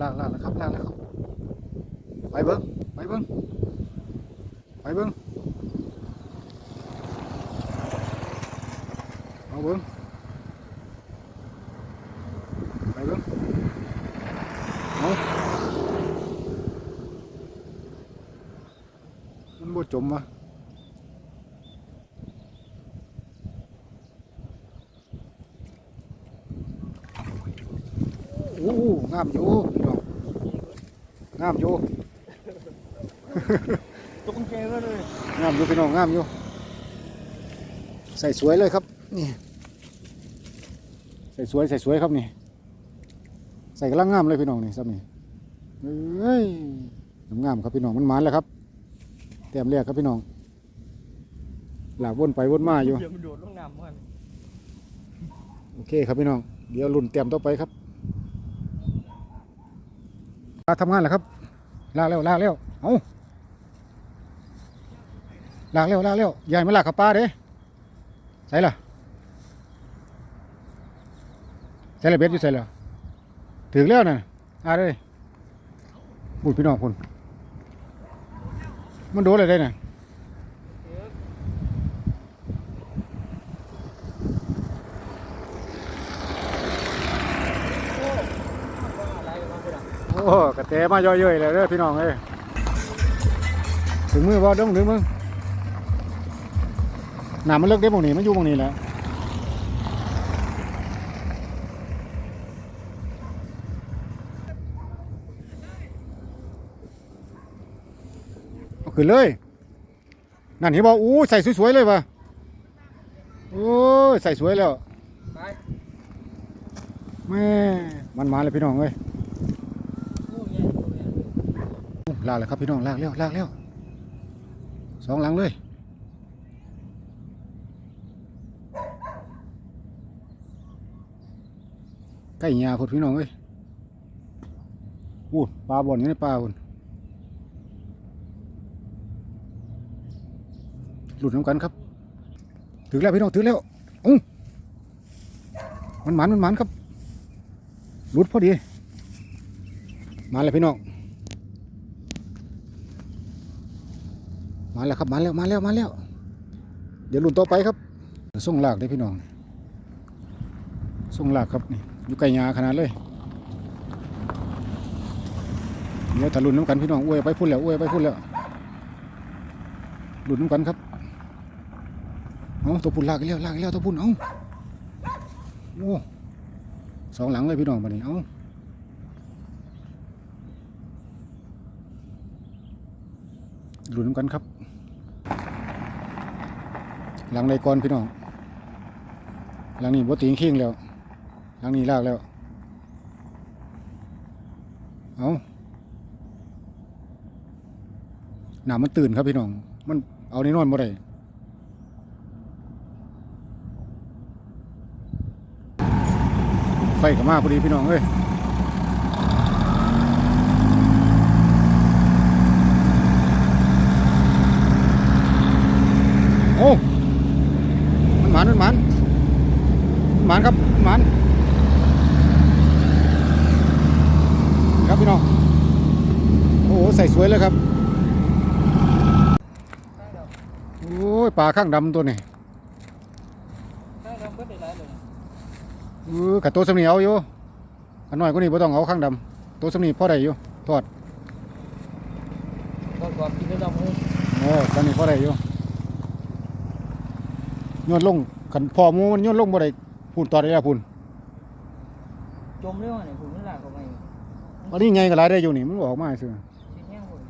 ลากลากแล้วครับลากแล้วครับไปเบิ้งไปเบิ้งไปเบิ้งเอาเบิ้งไปเบิ้งเอามันบ่จมวะโอ้โหงามอยู่พี่น้องงามอยู่ ตกใจแล้วเลยงามอยู่พี่น้องงามอยู่ ใส่สวยเลยครับ นี่ ใส่สวยใส่สวยครับนี่ ใส่กำลังงามเลยพี่น้องนี่ซับนี่เอ้ยงามๆครับพี่น้องมันหมานแล้วครับแต้มแรกครับพี่น้องหลากวนไปวนมาอยู่เดี๋ยวมันโดดลงน้ำมันโอเคครับพี่น้อง เดี๋ยวรุ่นเตรียมต่อไปครับ ลาทำงานแล้วครับ ลากเร็วลากเร็วเอาลากเร็วลากเร็วยายมาลากกับป้าเด้ใส่ละใส่ละเบ็ดอยู่ใส่ละถึงแล้วน่ะอาเลยบุญพี่น้องคุณมันโดนอะไรได้น่ะ อะไรกันบ้างพี่น้อง โอ้กระแตมาย่อยๆเลยเด้อพี่น้องเอ้ยถึงมือบ่เด้งถึงมือน้ำมันเลิกได้หมองนี้มันอยู่หมองนี้แหละเอาขึ้นเลย นั่นเห็นบ่อู้ใส่สวยๆเลยว่ะโอ้ยใส่สวยแล้วไปแม่มันมาเลยพี่น้องเอ้ย โอ้ยใหญ่โอ้ยใหญ่ ลากเลยครับพี่น้องลากเร็วลากเร็วสองหลังเลยใกล้หยาพดพี่น้องเอ้ยอู้ปลาบ่อนอยู่ในปลาคนหลุดน้ำกันครับ ถึงแล้วพี่น้องถึงแล้วอู้มันหมันมันหมันครับหลุดพอดีมาเลยพี่น้อง มาแล้วครับมาแล้วมาแล้วมาแล้ว เดี๋ยวลุ่นต่อไปครับส่งลากได้พี่น้องส่งลากครับนี่อยู่ไกลยาขนาดเลยเดี๋ยวถ้าลุ่นน้ำกันพี่น้องอวยไปพุ่นแล้วอวยไปพุ่นแล้วลุ่นน้ำกันครับเอาตัวพุ่นลากอีกแล้วลากอีกแล้วตัวพุ่นเอาโอ้สองหลังเลยพี่น้องบัดนี้เอา ลุ่นน้ำกันครับ หลังในก่อนพี่น้อง หลังนี้บ่ติงเคียงแล้ว หลังนี้ลากแล้ว เอาหนามันตื่นครับพี่น้อง มันเอาในนอนบ่ได้ไฟกับมาพอดีพี่น้องเอ้ย โอ้ มันหมันมันหมัน มันครับหมันครับพี่น้องโอ้โหใส่สวยเลยครับโอ้ยปลาข้างดำตัวนี้ได้แล้วเบิดได้หลายเลยเออกับตัวสำนีเอาอยู่อันน้อยก็นี่บ่ต้องเอาข้างดำตัวสำนีพ่อได้อยู่ทอดก่อนก่อนกินได้ดำหูเออสำนีพ่อได้อยู่โยนลงขันพอมูมันโยนลงบ่ได้ พูนตอดได้แล้วพูนจมเรื่องไหนผมมันหลากออกมาอีกอันนี้ไงก็หลายได้อยู่นี่มันออกมาซื่อชิ้นแห้งหมด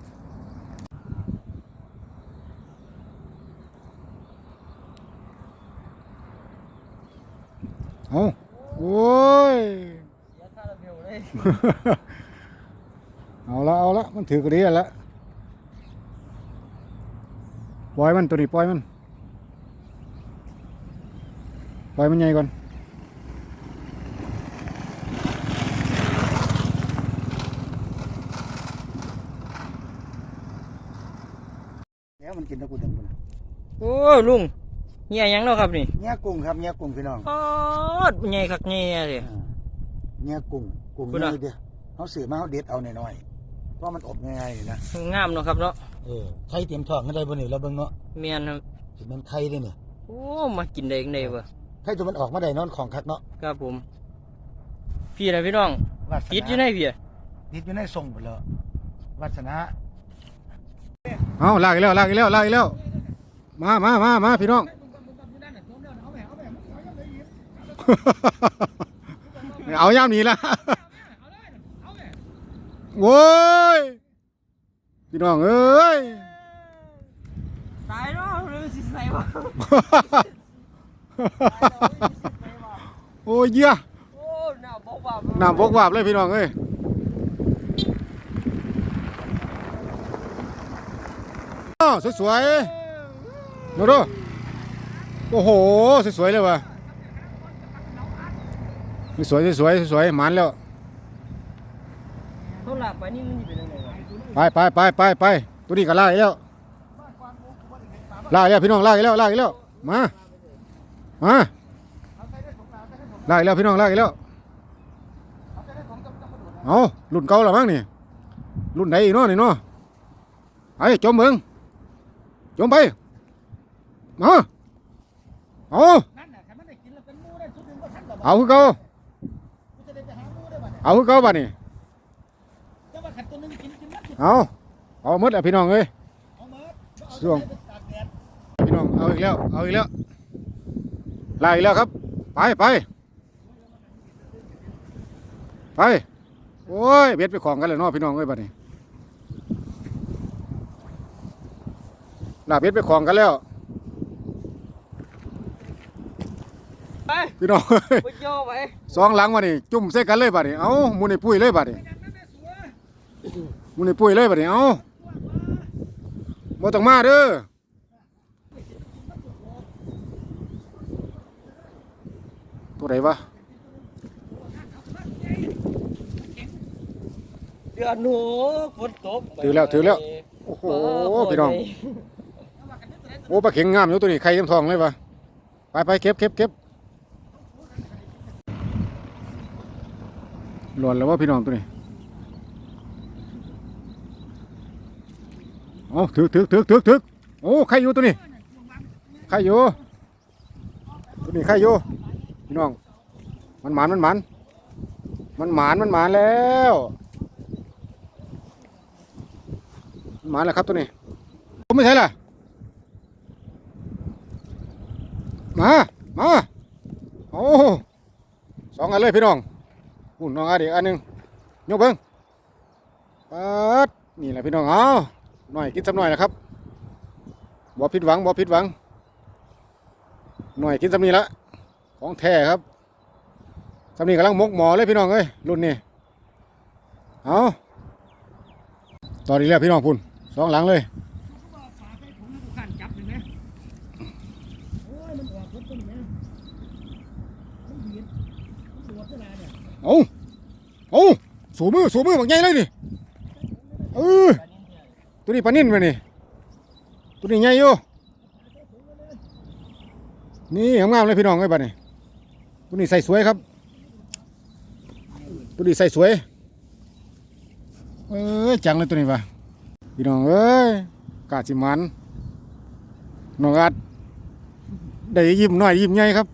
เอาโอ้ย เสียค่าระเบียวเลย เอาละเอาละมันถือกระดีแล้วปล่อยมันตัวนี้ปล่อยมันปล่อยมันใหญ่ก่อนแล้วมันกินตะกุนตะกุน โอ้ลุงเหี้ยยังเนาะครับนี่เนี่ยกุ้งครับเนี่ยกุ้งพี่น้องปอดใหญ่คักใหญ่เลยเนี่ยกุ้งกุ้งคุณใหน่ะญ่เดียวเขาสื่อมาเขาเด็ดเอาหน่อยๆเพราะมันอบง่ายๆนะงามเนาะครับเนาะเออไข่เตรียมท้องกันได้บ่นี่แล้วเบิ่งเนาะเมียนครับสิมันไข่เด้เนี่ยโอ้มากินได้ยังไงวะไข่ตัวมันออกมาได้นอนของคักเนาะครับผม พี่นะพี่น้องวาสนาติดอยู่ในพี่อะติดอยู่ในทรงหมดแล้ววาสนา เอาลากอีกแล้วลากอีกแล้วลากอีกแล้ว มามามามาพี่น้อง เอาย่ามนี้ละโว้ย พี่น้องเอ้ย ตายเนาะเลยสิใส่วะโอ้ยเยี่ยโอ้หน้าบอกว่าน้ำบกวาบเลยพี่น้องเอ้ยอ้าวสวยๆ ดูดูโอ้โห สวยๆเลยว่ะสวยๆสวยๆสวยๆหมันแล้วเขาหลับไปนี่มันจะเป็นยังไงวะไปไปไปไปไปตัวนี้ก็ลากอีกแล้วลากอีกแล้วพี่น้องลากอีกแล้วลากอีกแล้วมามาลากอีกแล้วพี่น้องลากอีกแล้วเอารุ่นเก่าแล้วมั้งนี่รุ่นไหนอีกเนาะนี่เนาะไอ้จมเมืองจมไป มาเอาเอาคือเก่าเอาคือเก่าบัดนี่เอาเอาหมดแล้วพี่น้องเอ้ยช่วงพี่น้องเอาอีกแล้วเอาอีกแล้วไล่อีกแล้วครับ ไปไปไปโอ้ยเบ็ดไปของกันเลยเนาะพี่น้องเอ้ยบัดนี้ลาเบ็ดไปของกันแล้ว ไปพี่น้องเอ้ยไปโย่ไปสองหลังมานี่จุ่มใส่กันเลยบัดนี้เอ้าหมูนี่ปุ้ยเลยบัดนี้หมูนี่ปุ้ยเลยบัดนี้เอ้าบ่ต้องมาเด้อตัวไหนวะเดือนหนูฝนตกถือแล้วถือแล้วโอ้โหพี่น้องโอ้ปลาเข็งงามอยู่ตัวนี้ไข่เต็มท้องเลยวะไปไปเก็บเก็บเก็บ หล่นแล้วว่าพี่น้องตัวนี้โอ้ถึกถึกถึกถึกถึกโอ้ไข่อยู่ตัวนี้ไข่อยู่ตัวนี้ไข่อยู่พี่น้อง มันหมานมันหมานมันหมานมันหมานแล้วหมานแล้วครับตัวนี้ผมไม่ใช่ล่ะมา มา โอ้สองอันเลยพี่น้อง หุ่นน้องอันอีกอันหนึ่งยกเบิ้งปัดนี่แหละพี่น้องเอาหน่อยกินสักหน่อยนะครับบ่ผิดหวังบ่ผิดหวัง หน่อยกินสำนีละของแท้ครับสำนีกำลังมกหมอเลยพี่น้องเอ้ยรุ่นนี้เอาตอนนี้แล้วพี่น้องพุ่นสองหลังเลย เอาเอา สูมือสูมือบักใหญ่เลยนี่เออตัวนี้ปลานิ่นมานี่ตัวนี้ใหญ่อยู่นี่งามๆเลยพี่น้องเอ้ยบัดนี้ตัวนี้ใส่สวยครับ ตัวนี้ใส่สวยเอ้ยจังเลยตัวนี้ปะพี่น้องเอ้ยกาดสิมันน้องอัดได้ยิ้มหน่อยยิ้มใหญ่ครับ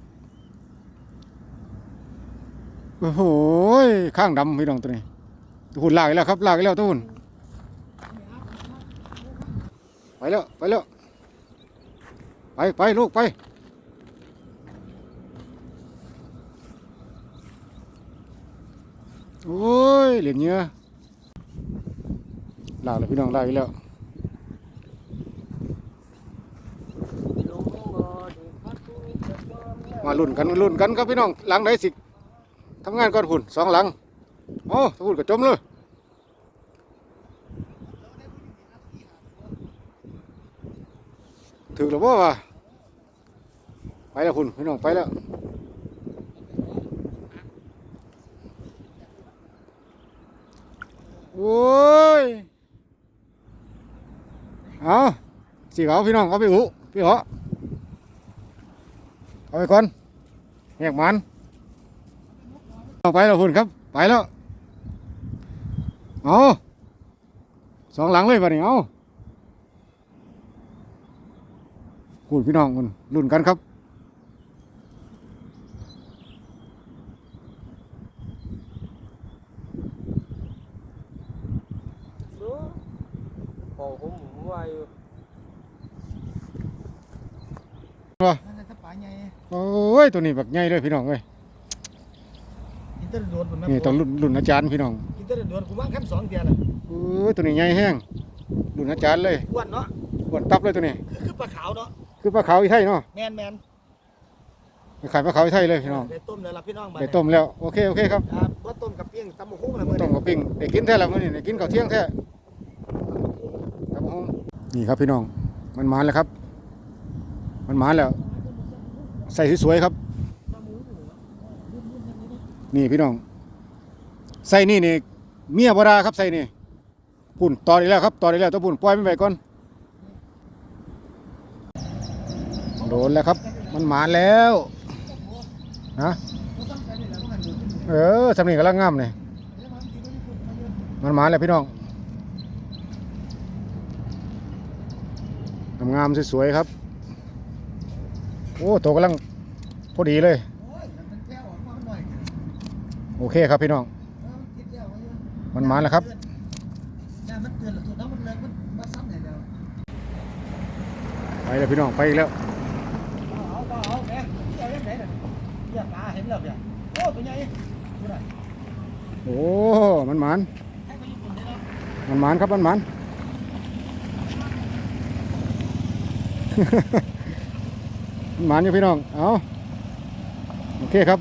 โอ้โหข้างดำพี่น้องตัวนี้ หุ่นลากอีกแล้วครับลากอีกแล้วตัวหุ่นไปแล้วไปแล้วไปไปลูกไปโอ้ยเหรียญเนื้อลากแล้วพี่น้องลากอีกแล้วมาลุ้นกันลุ้นกันครับพี่น้องหลังไหนสิทำงานก่อนหุ่นสองหลัง โอ้หุ่นก็จมเลยถึงแล้วบ่วะไปแล้วหุ่นพี่น้องไปแล้วโอ้ยเอาสิเอาพี่น้องเอาไปอุพี่เหรอเอาไปก่อนแหกมันเอาไปแล้วคุณครับ ไปแล้ว เอาสองหลังเลยบัดนี้เอาคุณพี่น้องมันรุ่นกันครับดูโอ้ผมผมว่าอยู่นั่นแหละถ้าปลาใหญ่โอ้ยตัวนี้แบบใหญ่เลยพี่น้องเอ้ยกินแตะโดนผมแม่นี่ต้องรุ่นรุ่นอาจารย์พี่น้องกิน แตะโดนกูว่างขั้นสองเดียวน่ะโอ้ยตัวนี้ใหญ่แห้งรุ่นอาจารย์เลยอ้วนเนาะอ้วนตับเลยตัวนี้ คือคือปลาขาวเนาะคือปลาขาวอีไทยเนาะแมนแมนขายปลาขาวอีไทยเลยพี่น้องได้ต้มเลยล่ะพี่น้องไปต้มแล้วโอเคโอเคครับครับว่าต้มกับเปี้ยงตำบักหุ่งละมื้อต้มกับปิ้งได้กินแท้ล้วมื้อนี้ได้กินข้าวเที่ยงแท้ครับผมนี่ครับพี่น้องมันมาแล้วครับ มันมาแล้ว ใส่สวยๆครับ นี่พี่น้อง ใส่นี่นี่ เมียบดาครับใส่นี่ปุ่นต่อได้แล้วครับต่อได้แล้วต้องปุ่นปล่อยมันไปก่อนโดนแล้วครับ มันมาแล้วนะเออสำนีกำลังงามเลยมันมาแล้วพี่น้องงามๆสวยๆครับ โอ้ตัวกำลังพอดีเลย โอเคครับพี่น้อง มันมาแล้วครับเนี่ยมันเลยมันมาซ้ำให้แล้วไปแล้วพี่น้องไปอีกแล้วโอ้มันหมานมันหมานครับมันหมานมันหมานอยู่พี่น้องเอาโอเคครับ